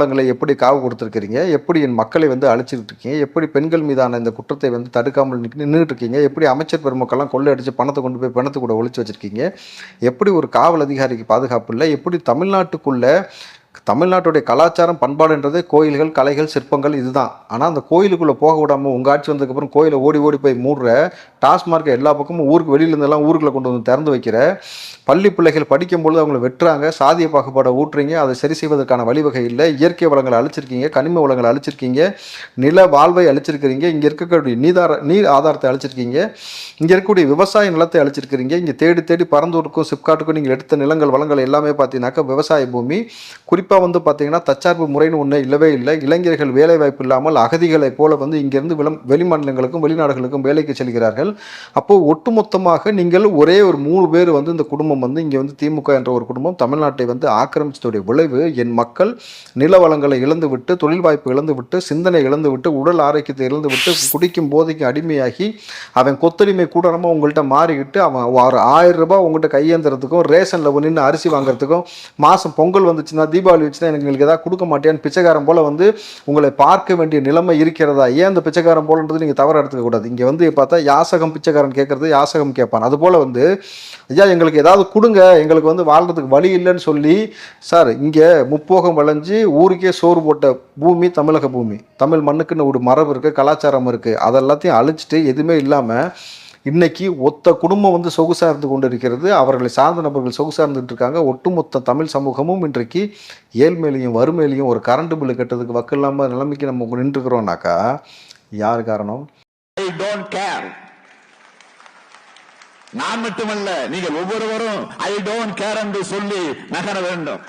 வளங்களை எப்படி காவு கொடுத்துருக்கிறீங்க? எப்படி என் மக்களை வந்து அழைச்சிட்டு இருக்கீங்க எப்படி பெண்கள் மீதான இந்த குற்றத்தை வந்து தடுக்காமல் நின்றுட்டு இருக்கீங்க எப்படி அமைச்சர் பெருமக்கள்லாம் கொள்ளை அடிச்சு பணத்தை கொண்டு போய் பணத்தை கூட ஒழிச்சு வச்சுருக்கீங்க? எப்படி ஒரு காவல் அதிகாரிக்கு பாதுகாப்பு இல்லை? எப்படி தமிழ்நாட்டுக்குள்ளே தமிழ்நாட்டுடைய கலாச்சாரம் பண்பாடுன்றது கோயில்கள் கலைகள் சிற்பங்கள் இதுதான். ஆனால் அந்த கோயிலுக்குள்ளே போக விடாமல் உங்கள் ஆட்சி வந்ததுக்கப்புறம் கோயிலை ஓடி ஓடி போய் மூடுற டாஸ்மார்க்கை எல்லா பக்கமும் ஊருக்கு வெளியிலேருந்தெல்லாம் ஊருக்குள்ள கொண்டு வந்து திறந்து வைக்கிற பள்ளி பிள்ளைகள் படிக்கும்பொழுது அவங்களை வெட்டுறாங்க சாதிய பாகுபாடை ஊட்டுறீங்க அதை சரி செய்வதற்கான வழிவகை இல்லை இயற்கை வளங்களை அழிச்சிருக்கீங்க கனிம வளங்களை அழிச்சிருக்கீங்க நில வாழ்வை அழிச்சிருக்கிறீங்க இங்கே இருக்கக்கூடிய நீதார நீர் ஆதாரத்தை அழிச்சிருக்கீங்க இங்கே இருக்கக்கூடிய விவசாய நிலத்தை அழிச்சிருக்கிறீங்க இங்கே தேடி தேடி பரந்தூருக்கும் சிப்காட்டுக்கும் நீங்கள் எடுத்த நிலங்கள் வளங்கள் எல்லாமே பார்த்தீங்கன்னாக்கா விவசாய பூமி குறிப்பாக வந்து பார்த்தீங்கன்னா தற்சார்பு முறைன்னு ஒன்று இல்லவே இல்லை. இளைஞர்கள் வேலை வாய்ப்பு இல்லாமல் அகதிகளைப் போல வந்து இங்கேருந்து விளம் வெளிமாநிலங்களுக்கும் வெளிநாடுகளுக்கும் வேலைக்கு செல்கிறார்கள். அப்போது ஒட்டுமொத்தமாக நீங்கள் ஒரே ஒரு மூணு பேர் வந்து இந்த குடும்பம் வந்து இங்கே வந்து திமுக என்ற ஒரு குடும்பம் தமிழ்நாட்டை வந்து ஆக்கிரமித்ததுடைய விளைவு. என் மக்கள் நில வளங்களை இழந்து விட்டு தொழில் வாய்ப்பு இழந்து விட்டு சிந்தனை இழந்து விட்டு உடல் ஆரோக்கியத்தை இழந்து விட்டு குடிக்கும் போதைக்கு அடிமையாகி அவன் கொத்தடிமை கூடரமாக உங்கள்கிட்ட மாறிக்கிட்டு அவன் ஒரு ஆயிரம் ரூபாய் உங்கள்கிட்ட கையேந்துறதுக்கும் ரேஷனில் நின்று அரிசி வாங்குறதுக்கும் மாதம் பொங்கல் வந்துச்சுன்னா தீபாவளி வச்சுன்னா எனக்கு எங்களுக்கு கொடுக்க மாட்டேன்னு பிச்சைக்காரன் போல் வந்து உங்களை பார்க்க வேண்டிய நிலைமை இருக்கிறதா? ஏன் அந்த பிச்சைக்காரன் போலன்றது நீங்கள் தவறு எடுத்துக்கக்கூடாது இங்கே வந்து பார்த்தா யாசகம் பிச்சைக்காரன் கேட்குறது யாசகம் கேட்பான். அதுபோல் வந்து ஐயா எங்களுக்கு ஏதாவது கொடுங்க. எங்களுக்கு வந்து வாழ்றதுக்கு வழி இல்லைன்னு சொல்லி சார் இங்கே முப்போகம் வளைஞ்சு ஊருக்கே சோறு போட்ட பூமி தமிழக பூமி. தமிழ் மண்ணுக்குன்னு ஒரு மரபு இருக்குது கலாச்சாரம் இருக்குது அதெல்லாத்தையும் அழிச்சிட்டு எதுவுமே இல்லாமல் இன்னைக்கு ஒத்த குடும்பம் வந்து சொகுசாக இருந்து கொண்டு இருக்கிறது அவர்களை சார்ந்த நபர்கள் சொகுசாக இருந்துட்டு இருக்காங்க. ஒட்டுமொத்த தமிழ் சமூகமும் இன்றைக்கு ஏழ்மையிலையும் வறுமையிலையும் ஒரு கரண்ட் பில்லு கட்டுறதுக்கு வக்கு இல்லாமல் நிலைமைக்கு நம்ம நின்றுக்கிறோம்னாக்கா யார் காரணம்? ஐ டோன்ட் கேர் நான் மட்டுமல்ல நீங்கள் ஒவ்வொருவரும் ஐ டோன்ட் கேர் என்று சொல்லி நகர வேண்டும்.